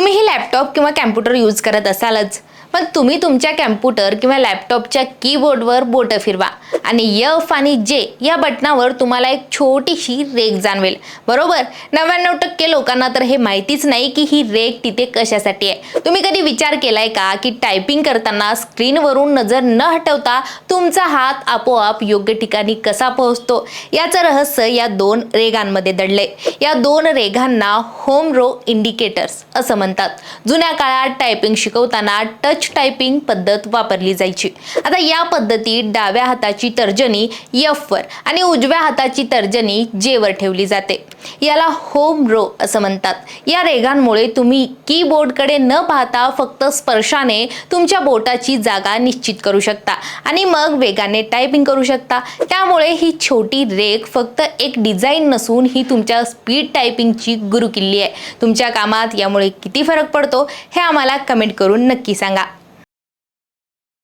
तुम्ही ही लॅपटॉप किंवा कॅम्प्युटर यूज करत असालच. पण तुम्ही तुमच्या कॅम्प्युटर किंवा लॅपटॉपच्या कीबोर्डवर बोटं फिरवा. आणि यफ आणि जे या बटनावर तुम्हाला एक छोटीशी रेग जाणवेल. बरोबर? नव्याण्णव टक्के लोकांना तर हे माहितीच नाही की ही रेग तिथे कशासाठी आहे. तुम्ही कधी विचार केलाय का की टायपिंग करताना स्क्रीनवरून नजर न हटवता तुमचा हात आपोआप योग्य ठिकाणी कसा पोहोचतो? याचं रहस्य या दोन रेगांमध्ये दडले या दोन रेघांना होम रो इंडिकेटर्स असं म्हणतात. जुन्या काळात टायपिंग शिकवताना टच टायपिंग पद्धत वापरली जायची. आता या पद्धतीत डाव्या हाताची तर्जनी यफवर आणि उजव्या हाताची तर्जनी जेवर ठेवली जाते. याला होम रो असं म्हणतात. या रेघांमुळे तुम्ही कीबोर्डकडे न पाहता फक्त स्पर्शाने तुमच्या बोटाची जागा निश्चित करू शकता आणि मग वेगाने टायपिंग करू शकता. त्यामुळे ही छोटी रेख फक्त एक डिझाईन नसून ही तुमच्या स्पीड टायपिंगची गुरुकिल्ली आहे. तुमच्या कामात यामुळे किती फरक पडतो हे आम्हाला कमेंट करून नक्की सांगा.